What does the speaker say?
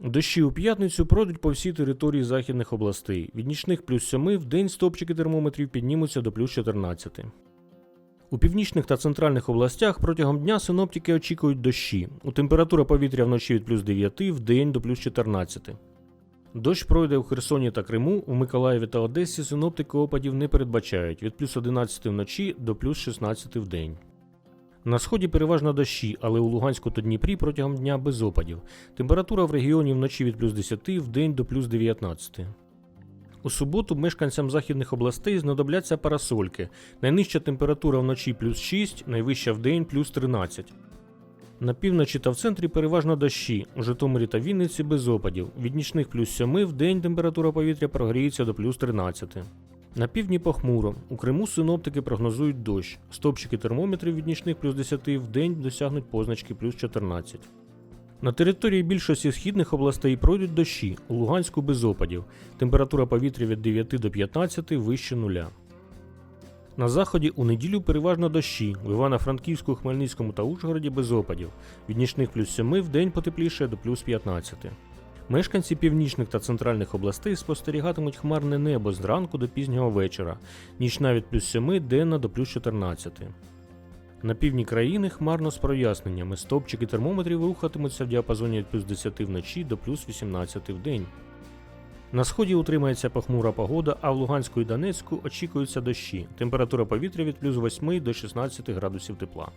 Дощі у п'ятницю пройдуть по всій території західних областей. Від нічних плюс 7 в день стопчики термометрів піднімуться до плюс 14. У північних та центральних областях протягом дня синоптики очікують дощі. У температура повітря вночі від плюс 9 в день до плюс 14. Дощ пройде у Херсоні та Криму, у Миколаєві та Одесі синоптики опадів не передбачають від плюс 11 вночі до плюс 16 в день. На сході переважно дощі, але у Луганську та Дніпрі протягом дня без опадів. Температура в регіоні вночі від плюс 10 в день до плюс 19. У суботу мешканцям західних областей знадобляться парасольки. Найнижча температура вночі плюс 6, найвища в день плюс 13. На півночі та в центрі переважно дощі, у Житомирі та Вінниці без опадів. Від нічних плюс 7 в день температура повітря прогріється до плюс 13. На півдні похмуро. У Криму синоптики прогнозують дощ. Стопчики термометрів від нічних плюс 10 в день досягнуть позначки плюс 14. На території більшості східних областей пройдуть дощі, у Луганську без опадів. Температура повітря від 9 до 15 вище нуля. На заході у неділю переважно дощі, в Івано-Франківську, Хмельницькому та Ужгороді без опадів. Від нічних плюс 7 в день потепліше до плюс 15. Мешканці північних та центральних областей спостерігатимуть хмарне небо зранку до пізнього вечора, нічна від плюс 7 денна до плюс 14. На півдні країни хмарно з проясненнями. Стопчики термометрів рухатимуться в діапазоні від плюс 10 вночі до плюс 18 в день. На сході утримається похмура погода, а в Луганську і Донецьку очікуються дощі. Температура повітря від плюс 8 до 16 градусів тепла.